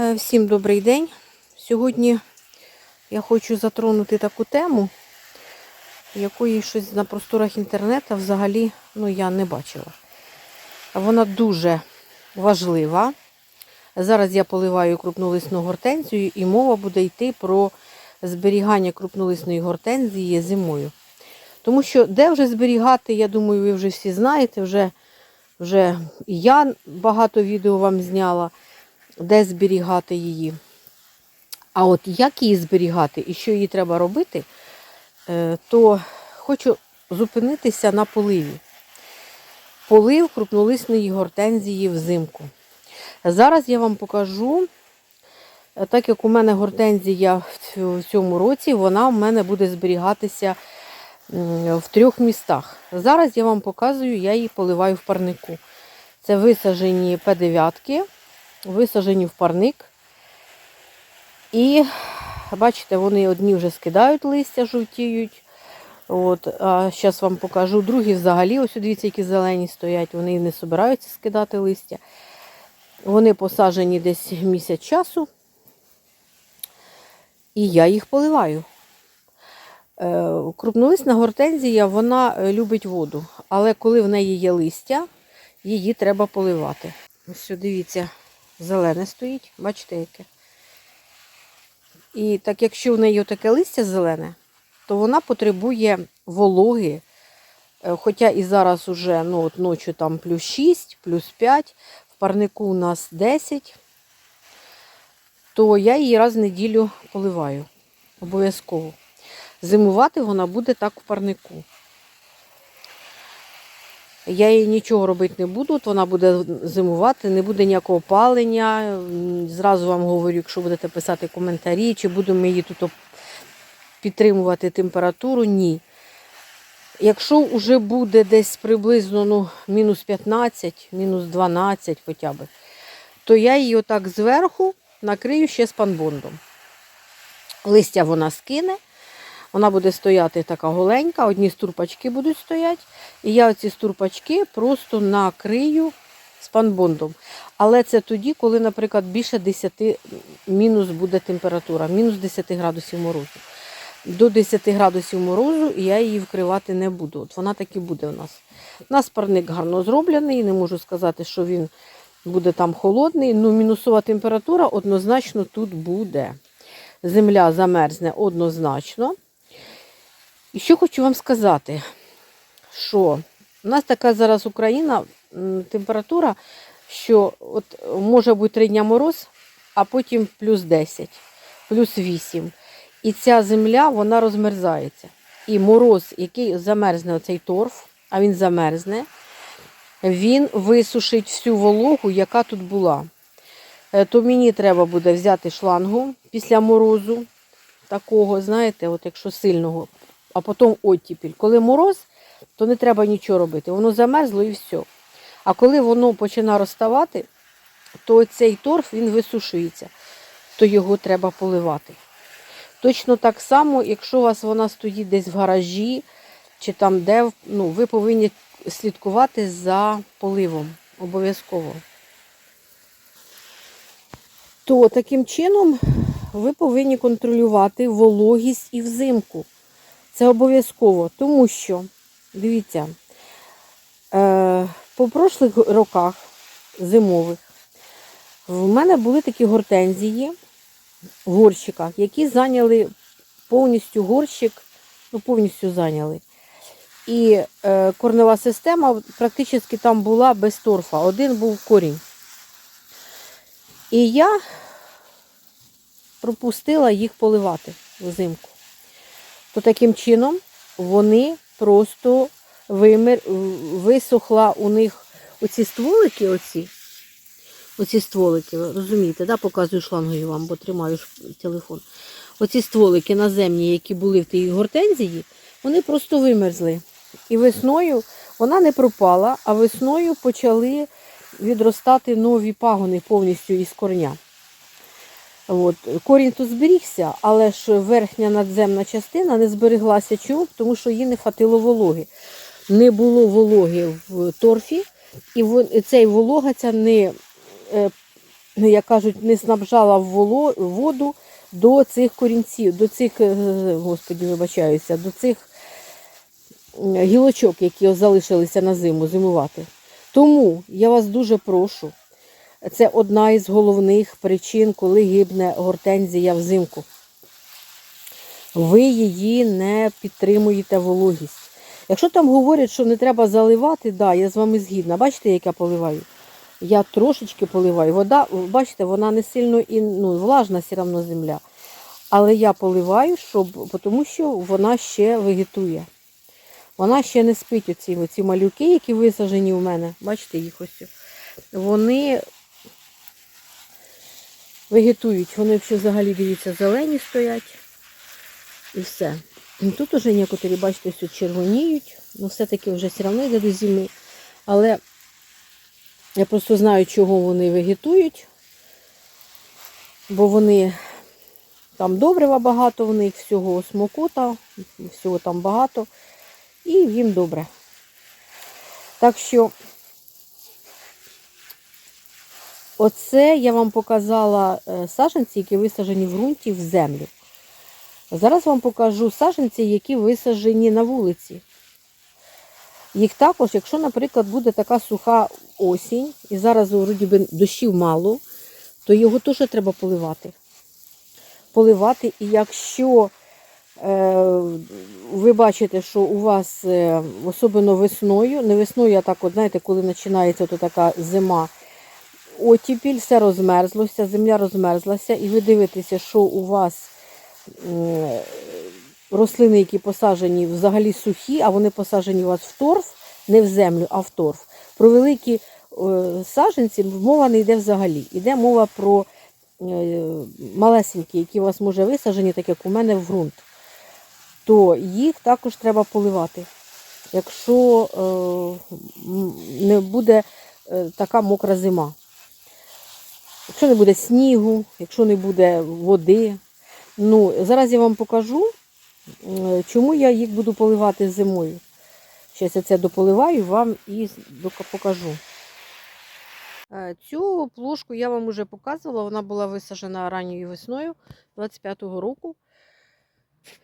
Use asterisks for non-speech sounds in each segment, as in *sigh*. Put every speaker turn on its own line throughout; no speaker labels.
Е, Всім добрий день. Сьогодні я хочу затронути таку тему, якої щось на просторах інтернету взагалі ну, я не бачила. Вона дуже важлива. Зараз я поливаю крупнолисну гортензію і мова буде йти про зберігання крупнолисної гортензії зимою. Тому що де вже зберігати, я думаю, ви вже всі знаєте, вже, вже і я багато відео вам зняла де зберігати її. А от як її зберігати і що їй треба робити, е, то хочу зупинитися на поливі. Полив крупнолисної гортензії взимку. Зараз я вам покажу, е, так як у мене гортензія в цьому році, вона в мене буде зберігатися в трьох містах. Зараз я вам показую, я її поливаю в парнику. Це висажені П9, висажені в парник. І бачите, вони одні вже скидають листя, жовтіють. От, а зараз вам покажу. Другі взагалі, ось дивіться, які зелені стоять, вони не збираються скидати листя. Вони посаджені десь місяць часу. І я їх поливаю. Е, Крупнолисна гортензія, вона е, любить воду, але коли в неї є листя, її треба поливати. Ось дивіться, зелене стоїть, бачите яке. І так якщо в неї таке листя зелене, то вона потребує вологи. Е, Хоча і зараз уже ну, от ночі там плюс 6, плюс 5, в парнику у нас 10, то я її раз в неділю поливаю. Обов'язково. Зимувати вона буде так в парнику. Я їй нічого робити не буду, от вона буде зимувати, не буде ніякого палення. Зразу вам говорю, якщо будете писати коментарі, чи будемо її тут підтримувати температуру, ні. Якщо вже буде десь приблизно ну, мінус 15, мінус 12 хоча б, то я її отак зверху накрию ще спанбондом. Листя вона скине, вона буде стояти така голенька, одні стурпачки будуть стояти. І я оці стурпачки просто накрию спанбондом. Але це тоді, коли, наприклад, більше 10 мінус буде температура, мінус 10 градусів морозу. До 10 градусів морозу я її вкривати не буду. От вона так і буде у нас. У нас парник гарно зроблений, не можу сказати, що він буде там холодний. Ну, мінусова температура однозначно тут буде. Земля замерзне однозначно. І що хочу вам сказати, що у нас така зараз Україна, температура, що от може бути три дня мороз, а потім плюс 10, плюс 8. І ця земля вона розмерзається. І мороз, який замерзне оцей торф, а він замерзне, він висушить всю вологу, яка тут була. Е, То мені треба буде взяти шлангу після морозу, такого, знаєте, от якщо сильного, а потім оттіпіль. Коли мороз, то не треба нічого робити. Воно замерзло і все. А коли воно починає розставати, то цей торф він висушується, то його треба поливати. Точно так само, якщо у вас вона стоїть десь в гаражі, чи там де, ну, ви повинні слідкувати за поливом обов'язково. То таким чином ви повинні контролювати вологість і взимку. Це обов'язково, тому що, дивіться, е, по прошлих роках зимових в мене були такі гортензії в горщиках, які зайняли повністю горщик, ну повністю зайняли. І е, корнева система практично там була без торфа. Один був корінь. І я пропустила їх поливати взимку. То таким чином вони просто вимер, висохла у них оці стволики, оці, оці стволики, розумієте, да? показую шлангою вам, бо тримаю телефон. Оці стволики наземні, які були в тій гортензії, вони просто вимерзли. І весною вона не пропала, а весною почали відростати нові пагони повністю із корня. От. Корінь то зберігся, але ж верхня надземна частина не збереглася. Чому? Тому що їй не хватило вологи. Не було вологи в торфі, і цей волога ця не е, ну, як кажуть, не снабжала воду до цих корінців, до цих, е, господі, вибачаюся, до цих гілочок, які залишилися на зиму зимувати. Тому я вас дуже прошу, це одна із головних причин, коли гибне гортензія взимку. Ви її не підтримуєте вологість. Якщо там говорять, що не треба заливати, да, я з вами згідна. Бачите, як я поливаю? Я трошечки поливаю. Вода, бачите, вона не сильно і ну, влажна все одно земля. Але я поливаю, щоб, тому що вона ще вегетує. Вона ще не спить оці, оці малюки, які висаджені у мене. Бачите їх ось. Вони вегетують. Вони ще взагалі, дивіться, зелені стоять. І все. І Тут уже некоторі, бачите, все червоніють. Ну, все-таки вже все одно йде до зими. Але я просто знаю, чого вони вегетують. Бо вони там добрива багато, в них всього смокота, всього там багато. І їм добре. Так що оце я вам показала е, саджанці, які висаджені в ґрунті в землю. Зараз вам покажу саджанці, які висаджені на вулиці. Їх також, якщо, наприклад, буде така суха осінь, і зараз вроді би дощів мало, то його теж треба поливати. Поливати, і якщо е, ви бачите, що у вас, е, особливо весною, не весною, а так, от, знаєте, коли починається така зима, отіпіль, все розмерзлося, земля розмерзлася, і ви дивитеся, що у вас рослини, які посаджені взагалі сухі, а вони посаджені у вас в торф, не в землю, а в торф. Про великі е, саджанці мова не йде взагалі. Йде мова про е, малесенькі, які у вас може висаджені, так як у мене в ґрунт. То їх також треба поливати. Якщо е, не буде е, така мокра зима. Якщо не буде снігу, якщо не буде води. Ну, зараз я вам покажу, е, чому я їх буду поливати зимою. Зараз я це дополиваю вам і покажу. Е, Цю плошку я вам вже показувала, вона була висаджена ранньою весною 25-го року.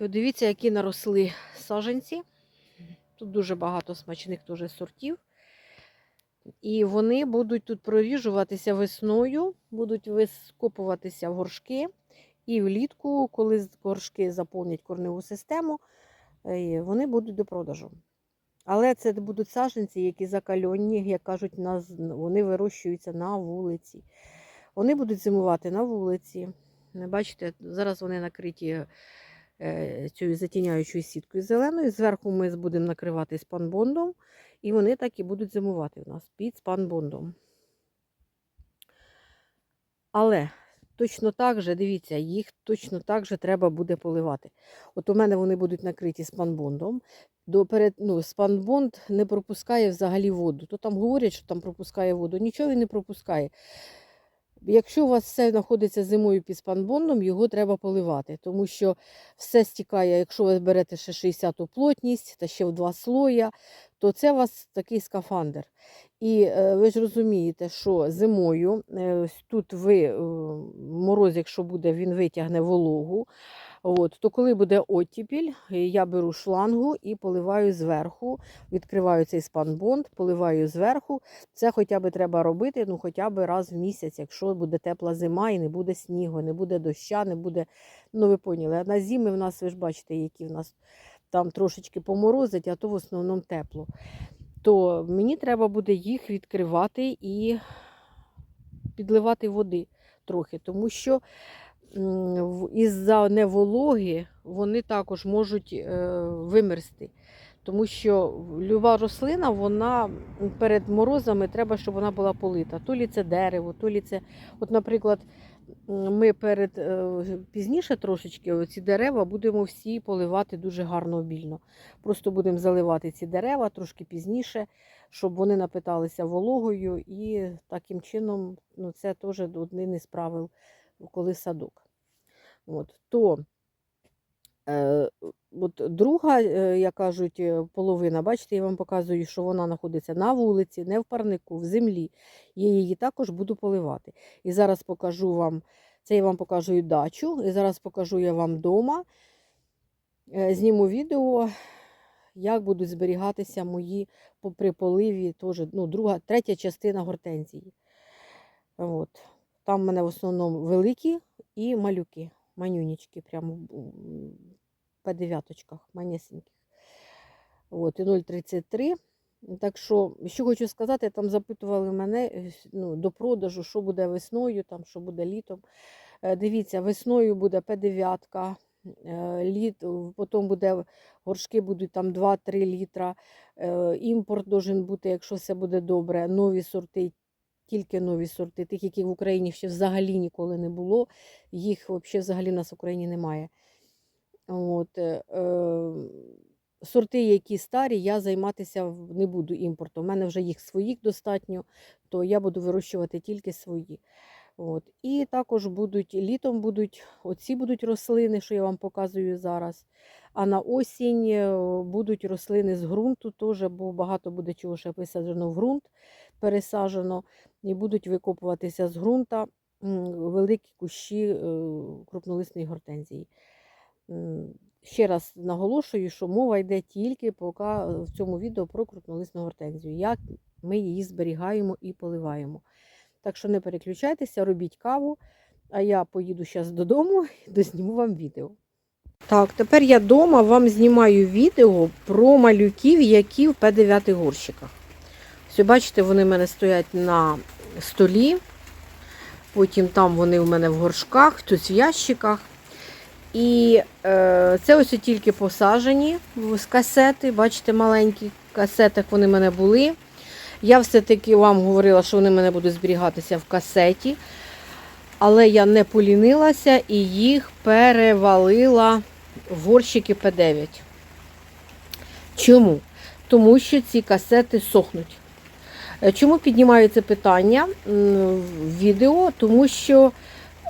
І Дивіться, які наросли саджанці. Тут дуже багато смачних теж сортів. І вони будуть тут проріжуватися весною, будуть вископуватися горшки. І влітку, коли горшки заповнять корневу систему, е, вони будуть до продажу. Але це будуть саджанці, які закальонні, як кажуть, вони вирощуються на вулиці. Вони будуть зимувати на вулиці. Бачите, зараз вони накриті е, цією затіняючою сіткою зеленою. Зверху ми будемо накривати спанбондом, і вони так і будуть зимувати у нас під спанбондом. Але точно так же, дивіться, їх точно так же треба буде поливати. От у мене вони будуть накриті спанбондом. До ну, спанбонд не пропускає взагалі воду. То там говорять, що там пропускає воду. Нічого він не пропускає. Якщо у вас все знаходиться зимою під спанбондом, його треба поливати, тому що все стікає, якщо ви берете ще 60 плотність та ще в два слоя, то це у вас такий скафандр. І е, ви ж розумієте, що зимою е, тут ви е, мороз, якщо буде, він витягне вологу. От, то коли буде оттіпіль, е, я беру шлангу і поливаю зверху, відкриваю цей спанбонд, поливаю зверху. Це хоча б треба робити ну, хоча б раз в місяць, якщо буде тепла зима і не буде снігу, не буде доща, не буде. Ну, ви поняли, на зими в нас, ви ж бачите, які в нас там трошечки поморозить, а то в основному тепло. То мені треба буде їх відкривати і підливати води трохи, тому що із-за невологи вони також можуть е, вимерзти. Тому що люба рослина, вона перед морозами треба, щоб вона була полита. То лі це дерево, то лі це. От, наприклад, ми перед е, пізніше трошечки ці дерева будемо всі поливати дуже гарно обільно. Просто будемо заливати ці дерева трошки пізніше, щоб вони напиталися вологою, і таким чином ну, це теж один із правил, коли садок. От, то Е, от друга, е, як кажуть, е, половина, бачите, я вам показую, що вона знаходиться на вулиці, не в парнику, в землі. Я її також буду поливати. І зараз покажу вам, це я вам покажу дачу, і зараз покажу я вам вдома. Зніму відео, як будуть зберігатися мої при поливі, теж, ну, друга, третя частина гортензії. От. Там в мене в основному великі і малюки, манюнічки, прямо по дев'яточках, манесеньких. От, і 0,33. Так що, що хочу сказати, там запитували мене е, ну, до продажу, що буде весною, там, що буде літом. Е, Дивіться, весною буде П9, е, літ, потім буде, горшки будуть там 2-3 літра. Імпорт должен бути, якщо все буде добре, нові сорти, тільки нові сорти, тих, яких в Україні ще взагалі ніколи не було. Їх взагалі нас в Україні немає. От, е, е, сорти, які старі, я займатися не буду імпортом. У мене вже їх своїх достатньо, то я буду вирощувати тільки свої. От. І також будуть літом будуть оці будуть рослини, що я вам показую зараз. А на осінь е, будуть рослини з ґрунту, теж, бо багато буде чого ще висаджено в ґрунт, пересаджено, і будуть викопуватися з ґрунта великі кущі е, крупнолисної гортензії. Ще раз наголошую, що мова йде тільки поки в цьому відео про крупнолисну гортензію, як ми її зберігаємо і поливаємо. Так що не переключайтеся, робіть каву, а я поїду зараз додому *laughs* і дозніму вам відео. Так, тепер я вдома вам знімаю відео про малюків, які в П9 горщиках. Все, бачите, вони в мене стоять на столі. Потім там вони у мене в горшках, хтось в ящиках. І е, це ось тільки посаджені з касети. Бачите, маленькі касетах вони в мене були. Я все-таки вам говорила, що вони в мене будуть зберігатися в касеті. Але я не полінилася і їх перевалила в горщики П9. Чому? Тому що ці касети сохнуть. Е, Чому піднімаю це питання в відео? Тому що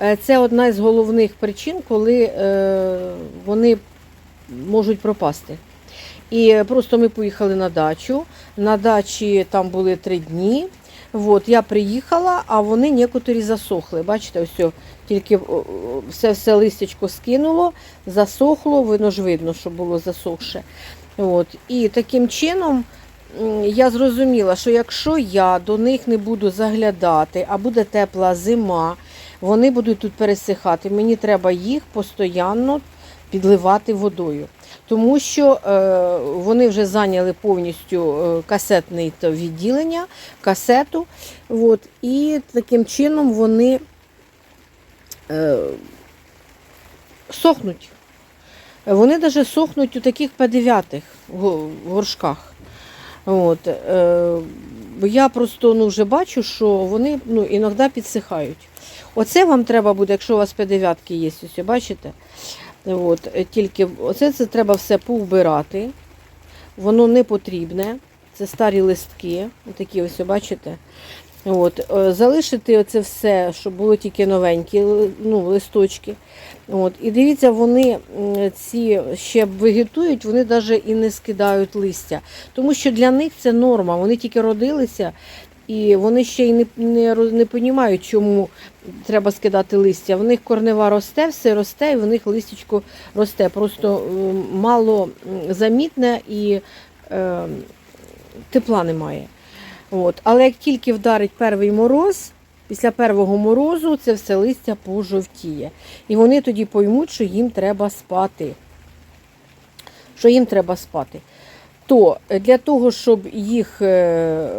е, це одна з головних причин, коли е, вони можуть пропасти. І просто ми поїхали на дачу. На дачі там були три дні. От, я приїхала, а вони некоторі засохли. Бачите, ось тільки все, все листячко скинуло, засохло, воно ж видно, що було засохше. От. І таким чином я зрозуміла, що якщо я до них не буду заглядати, а буде тепла зима, вони будуть тут пересихати. Мені треба їх постійно підливати водою. Тому що е, вони вже зайняли повністю е, касетне відділення, касету. От, і таким чином вони е, сохнуть. Вони навіть сохнуть у таких П9 горшках. От, е, я просто ну, вже бачу, що вони ну, іноді підсихають. Оце вам треба буде, якщо у вас П9 є, ось, бачите? От, е, тільки оце це треба все повбирати. Воно не потрібне. Це старі листки, такі ось, бачите. От, е, залишити оце все, щоб було тільки новенькі ну, листочки. От, і дивіться, вони ці ще вегетують, вони навіть і не скидають листя. Тому що для них це норма. Вони тільки родилися і вони ще й не, не, не розуміють, чому треба скидати листя. В них корнева росте, все росте, і в них листячко росте. Просто мало замітне і е, тепла немає. От. Але як тільки вдарить перший мороз, після першого морозу це все листя пожовтіє. І вони тоді поймуть, що їм треба спати. Що їм треба спати. То е, для того, щоб їх е,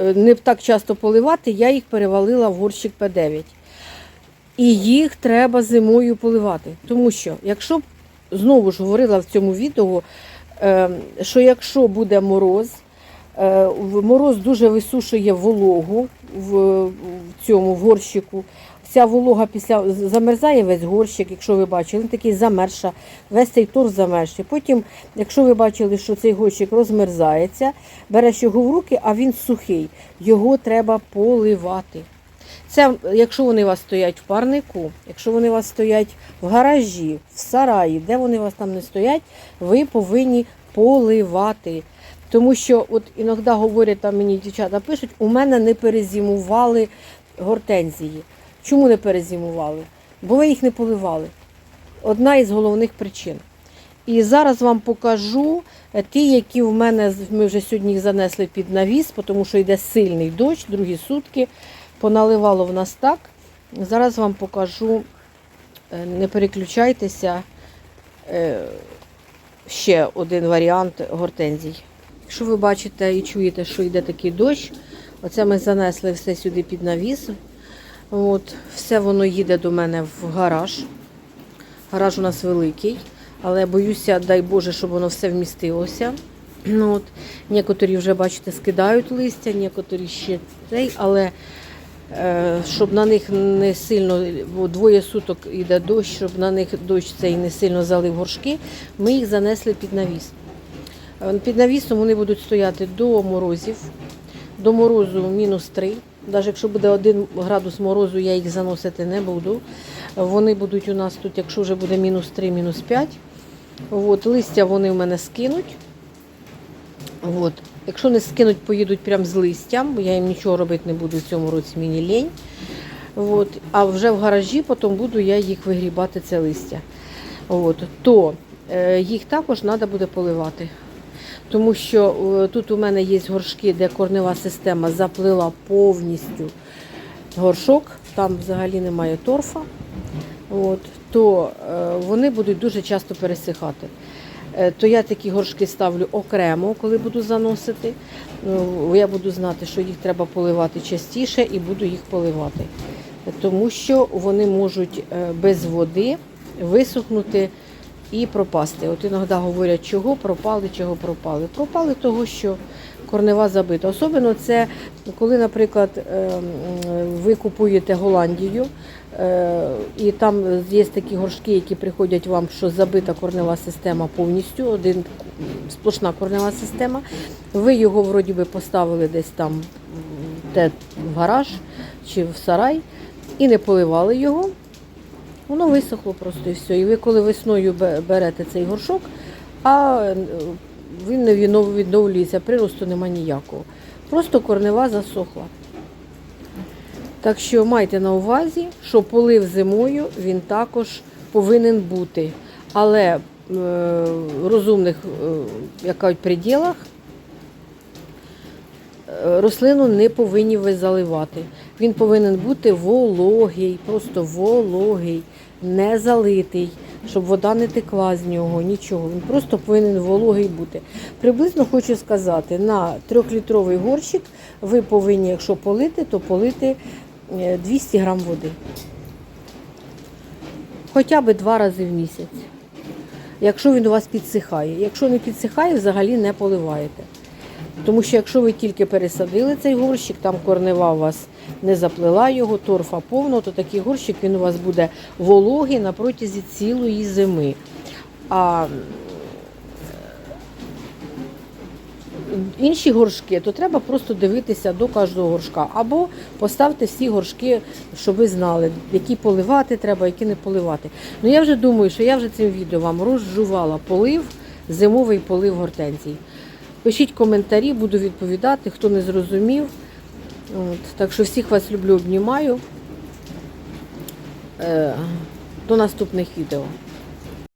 е, не так часто поливати, я їх перевалила в горщик П9. І їх треба зимою поливати. Тому що, якщо знову ж говорила в цьому відео, е, що якщо буде мороз, мороз дуже висушує вологу в, цьому горщику. Вся волога після замерзає весь горщик, якщо ви бачили, він такий замерша, весь цей торс замерзший. Потім, якщо ви бачили, що цей горщик розмерзається, береш його в руки, а він сухий. Його треба поливати. Це якщо вони у вас стоять в парнику, якщо вони у вас стоять в гаражі, в сараї, де вони у вас там не стоять, ви повинні поливати. Тому що от іноді говорять, там мені дівчата пишуть, у мене не перезимували гортензії. Чому не перезимували? Бо ви їх не поливали. Одна із головних причин. І зараз вам покажу е, ті, які в мене ми вже сьогодні їх занесли під навіс, тому що йде сильний дощ, другі сутки. Поналивало в нас так. Зараз вам покажу, е, не переключайтеся, е, ще один варіант гортензій. Якщо ви бачите і чуєте, що йде такий дощ, оце ми занесли все сюди під навіс. От, все воно їде до мене в гараж. Гараж у нас великий, але боюся, дай Боже, щоб воно все вмістилося. Ну, от, Некоторі вже, бачите, скидають листя, некоторі ще цей, але е, щоб на них не сильно, бо двоє суток йде дощ, щоб на них дощ цей не сильно залив горшки, ми їх занесли під навіс. Е, Під навісом вони будуть стояти до морозів, до морозу мінус 3. Навіть якщо буде 1 градус морозу, я їх заносити не буду. Вони будуть у нас тут, якщо вже буде мінус 3, мінус 5. От, листя вони в мене скинуть. От. Якщо не скинуть, поїдуть прямо з листям, бо я їм нічого робити не буду в цьому році, мені лінь. От. А вже в гаражі потім буду я їх вигрібати, це листя. От. То е, їх також треба буде поливати. Тому що е, тут у мене є горшки, де корнева система заплила повністю горшок, там взагалі немає торфа, от, то е, вони будуть дуже часто пересихати. Е, То я такі горшки ставлю окремо, коли буду заносити. Я буду знати, що їх треба поливати частіше і буду їх поливати. Тому що вони можуть без води висохнути і пропасти. От іноді говорять, чого пропали, чого пропали. Пропали того, що корнева забита. Особливо це коли, наприклад, е, ви купуєте Голландію, е, і там є такі горшки, які приходять вам, що забита корнева система повністю, один сплошна корнева система. Ви його вроді би поставили десь там де, в гараж чи в сарай і не поливали його. Воно висохло просто і все. І ви коли весною берете цей горшок, а е, він не відновлюється, приросту нема ніякого. Просто корнева засохла. Так що майте на увазі, що полив зимою він також повинен бути. Але е, в розумних е, як кажуть, приділах е, рослину не повинні ви заливати. Він повинен бути вологий, просто вологий, не залитий, щоб вода не текла з нього, нічого. Він просто повинен вологий бути. Приблизно хочу сказати, на трьохлітровий горщик ви повинні, якщо полити, то полити е, 200 грам води. Хоча б два рази в місяць. Якщо він у вас підсихає. Якщо не підсихає, взагалі не поливаєте. Тому що якщо ви тільки пересадили цей горщик, там корнева у вас не заплела його, торфа повно, то такий горщик він у вас буде вологий на протязі цілої зими. А інші горшки, то треба просто дивитися до кожного горшка. Або поставте всі горшки, щоб ви знали, які поливати треба, які не поливати. Ну я вже думаю, що я вже цим відео вам розжувала полив, зимовий полив гортензій. Пишіть коментарі, буду відповідати, хто не зрозумів. От, так що всіх вас люблю, обнімаю. Е, до наступних відео.